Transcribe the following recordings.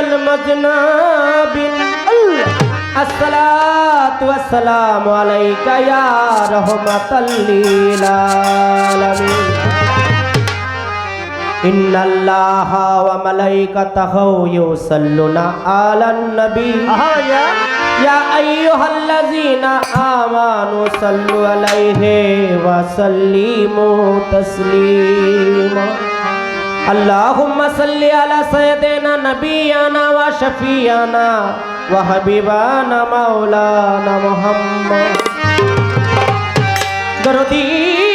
شفيع المذنبين الصلاة والسلام عليك يا رحمة للعالمين إن الله وملائكته يصلون على النبي يا أيها الذين آمنوا صلوا عليه وسلموا تسليما اللهم صل على سيدنا نبينا وشفينا وحبيبنا مولانا محمد درودي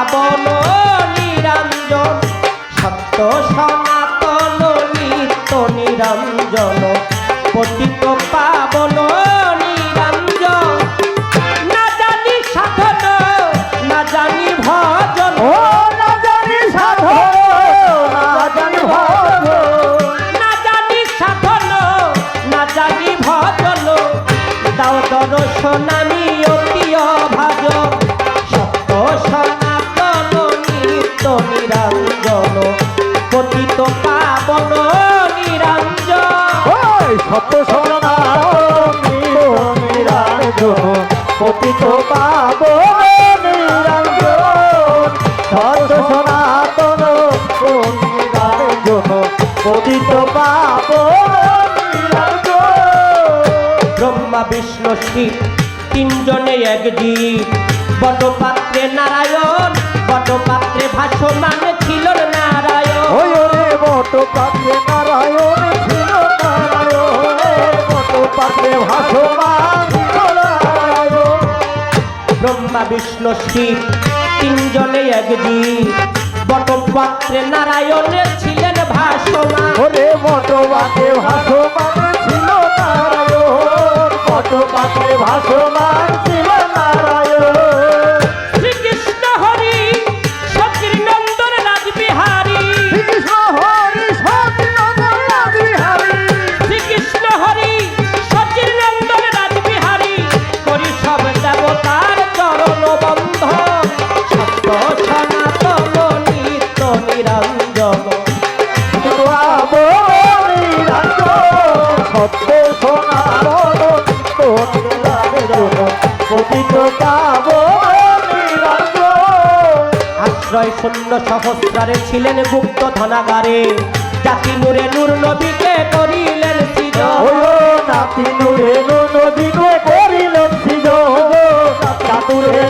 পাবন নিরঞ্জন সত্য সনাতন নিত্য নিরঞ্জন। পতিত সত্য নিরঞ্জন পতিত পাব সত্য সনাতন নিরঞ্জন পতিত পাব ব্রহ্মা বিষ্ণু শিব তিনজনে এক জীব বটপাত্রে নারায়ণ বটপাত্রে ভাসমান ছিল নারায়ণ। বট পাত্রে নারায়ণ ছিল নারায়ণ বট পাত্রে ভাসমান নারায়ণ ব্রহ্মা, বিষ্ণু, শিব, তিনজনে এক জীব বটপাত্রে নারায়ণের ছিলেন ভাসমান। ওরে বট পাত্রে ভাসমান ছিল নারায়ণ। বট পাত্রে ভাসমান ছিল নারায়ণ। আশ্রয় শূন্য সহস্রারে ছিলেন গুপ্ত ধনাগারে। জাতি নূরে নূর নবীকে করিলেন নাতি নুরে চাতুরে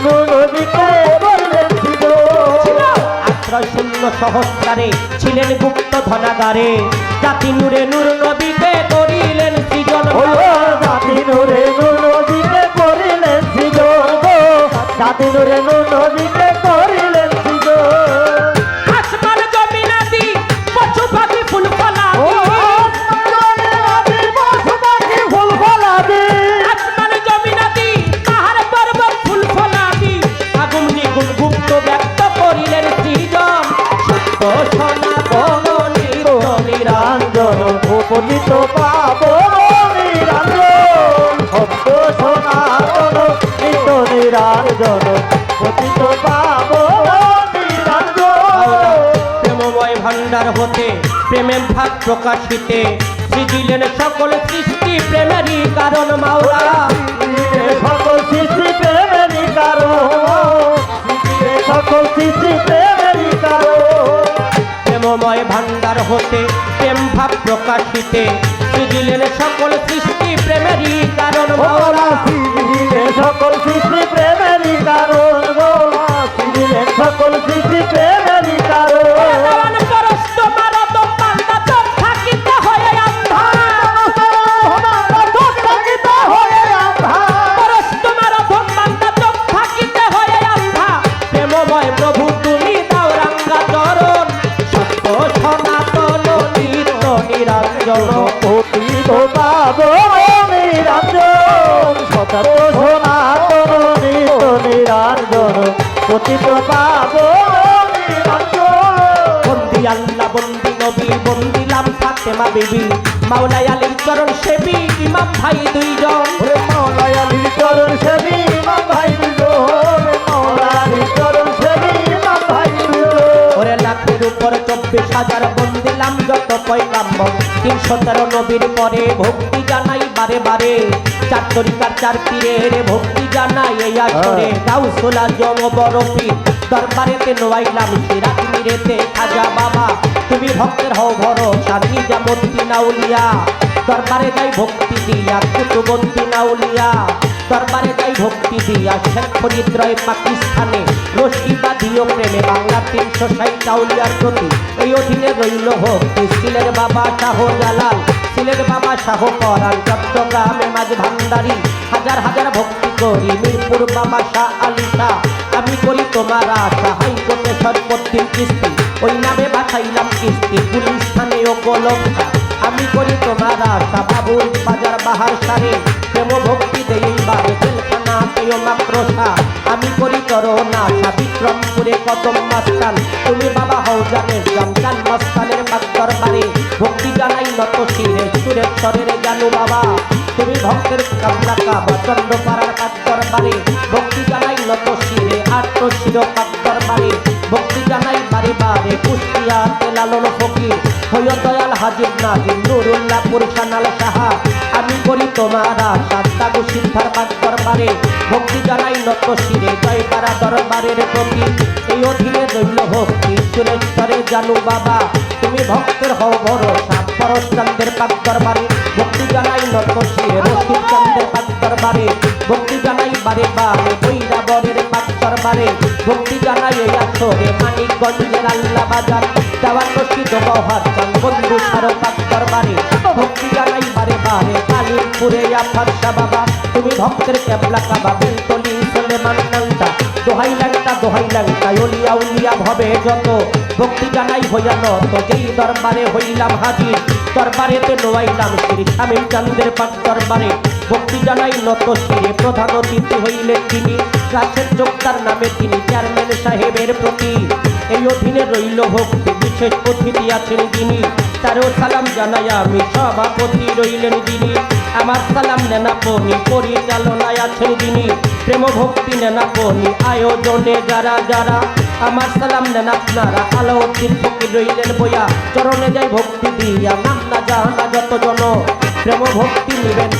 আশ্রয় শূন্য সহস্রারে ছিলেন গুপ্ত ধনাগারে। জাতি নূরে নূর নবীকে করিলেন সৃজন ওই নাতি নুরে নদীকে করিলেন সিজ চাতি নুরে নদীকে করিলেন সিজ আসমান পাব ভাণ্ডার হতে, প্রেমের ভাগ প্রকাশিতে সৃজিলেন সকল সৃষ্টি প্রেমেরই কারণ মাওলা সকল সৃষ্টি প্রেমেরই কারণ। সকল সৃষ্টি প্রেমেরই কারণ প্রেমময় ভান্ডার হতে প্রেম ভাব প্রকাশিতে সুজিলেন সকল সৃষ্টি প্রেমেরই কারণ। মাওলা পৃথিবীর সকল সৃষ্টি প্রেমেরই কারণ। গো পৃথিবীর সকল সৃষ্টি প্রেমেরই অতীত পাবো বন্দি আল্লাহ বন্দি নবী বন্দিলাম ফাতেমা বিবি। মাওলাই আলীর চরণ সেবী ইমাম ভাই দুইজন। ওরে মাওলায়ালির চরণ সেবি ইমাম ভাই দুজন ওরে মাওলায়ালির চরণ সেবি ইমাম ভাই দুজন ওরে লাখের উপর চব্বিশ হাজার বন্দিলাম যত পয়গাম্বর। তিনশো তেরো নবীর পরে ভক্তি জানাই বারে বারে। চার তরিকার চার পীরের ভক্তি জানাই এই আসরে গাউসোলা জম বরফি। দরবারেতে নোয়াইলাম সিরাজ মিরেতে খাজা বাবা। তুমি ভক্তের হও ভরসা নিজামতি নাউলিয়া দরবারে যাই ভক্তি দিয়া কুতুবন্তি নাউলিয়া দরবারে যাই ভক্তি দিয়া শেখ ফরিদ্রয় পাকিস্তানে রশি বাঁধিও প্রেমে বাংলা তিনশো ষাট চাউলিয়ার প্রতি। এই অধীনে রইল ভক্তি সিলের বাবা শাহ জালাল সিলের বাবা শাহ পরাণ, চট্টগ্রামে মাঝ ভান্ডারি। হাজার হাজার ভক্তি করি, মিরপুর বাবা শাহ আলী শাহ। আমি করি তোমার আশা, হাইকোর্টে সর্বত্রির কিস্তি। ওই নামে বাছাইলাম কিস্তি, পুলিশ স্থানীয় কলমটা আমি করি তোমার আশা বাবুর বাজার বাহার সারে। প্রেম ভক্তি দেই বারে পেয় মাক্রসা আমি করি করোনা না আশা বিক্রমপুরে কদম মাস্তান। তুমি বাবা হও জানে জমজান মাস্তানের বাগ বাড়ি ভক্তি জানাই নত শিরে সুরেশ্বরের জানু বাবা। তুমি ভক্তের কামলা কাবা, চন্দ্রপাড়ার পাক দরবারে ভক্তি জানাই নত শিরে আত্ম শির পাক দরবারে ভক্তি জানাই বারে বারে কুষ্টিয়া তেলালন ফকির। হইয় দয়াল হাজির নাজির, নুরুল্লাহ পুরসানাল সাহা। আমি করি তোমার আশা, তাগু সিদ্ধার পাক দরবারে। ভক্তি জানাই নত শিরে জয় পাড়া দরবারের প্রতি এই অধীনে রইল ভক্তি, সুরেশ্বরে জানু বাবা। তুমি ভক্তের হও ভরসা পরশ চন্দ্রের পাক ভক্তি জানাই নত শিরে রশিদ চন্দ্রের পাক দরবারে। ভক্তি জানাই বারে বারে পাক দরবারে ভক্তি জানাই এই আসরে মানিকগঞ্জের আল্লাহ বাজার দেওয়ান রশিদ বহার চান বন্ধু সারো দরবারে। ভক্তি জানাই বারে বারে কালিমপুরে আফারসা বাবা, তুমি ভক্তের কেবলা কাবা বেলতলি সুলেমান নান্তা দোহাই লাংটা দোহাই লাংটা উলিয়া উলিয়া ভবে যত। ভক্তি জানাই হইয়া নত, যেই দরবারে হইলাম হাজির, দরবারেতে নোয়াইলাম শ্রী। স্বামীর চন্দ্রের পাক দরবারে। ভক্তি জানাই নত শিরে, প্রধান অতিথি হইলেন তিনি। রাশের যোক্তার নামে তিনি চেয়ারম্যান সাহেবের প্রতি। এই অধীনে রইল ভক্তি, বিশেষ অতিথি আছেন যিনি। তারও সালাম জানাই আমি, সভাপতি রইলেন যিনি। আমার সালাম নেনাপনি, পরিচালনায় আছেন যিনি। প্রেম ভক্তি নেনাপনি, আয়োজনে যারা যারা। আমার সালাম নেন আপনারা আলাউদ্দিন ফকির রইলেন বইয়া। চরণে যাই ভক্তি দিয়া, নাম না জানা যত জন প্রেম ভক্তি নিবেন,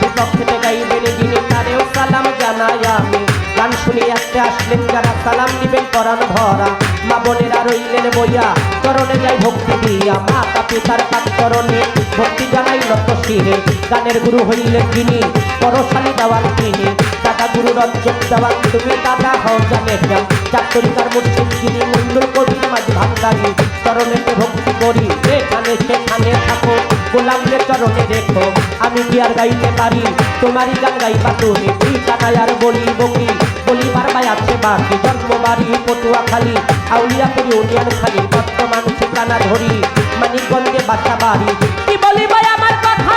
বিপক্ষে গাইবেন যিনি, তারেও সালাম জানাই আমি। গান শুনে আসতে আসলেন যারা সালাম নিবেন করান ভরা। মা বোনেরা রইলেন বইয়া, চরণে যাই ভক্তি দিয়া। মাতা পিতার পাক চরণে ভক্তি জানাই নত শিরে। গানের গুরু হইলেন যিনি পরশালী দেওয়াল তিনি দাদা গুরু রঞ্জক দেওয়াল তুমি দাদা হও জানে যাও চাকরিকার মুর্শিদ যিনি মন্ডল কবির মাঝ ভান্ডারি। চরণেতে ভক্তি করি, যেখানে সেখানে থাকো। গোলামদের চরণে দেখো। আমি কি আর গাইতে পারি? তোমারই গান গাইবা তুমি। ঠিকানায় আর বলি বকি বলিবার বাই আছে বাকি। জন্ম বাড়ি পটুয়া খালি আউলিয়া করি উনিয়ান খালি। বর্তমান ঠিকানা ধরি। মানিকগঞ্জে বাসা বাড়ি। কি বলি ভাই আমার কথা?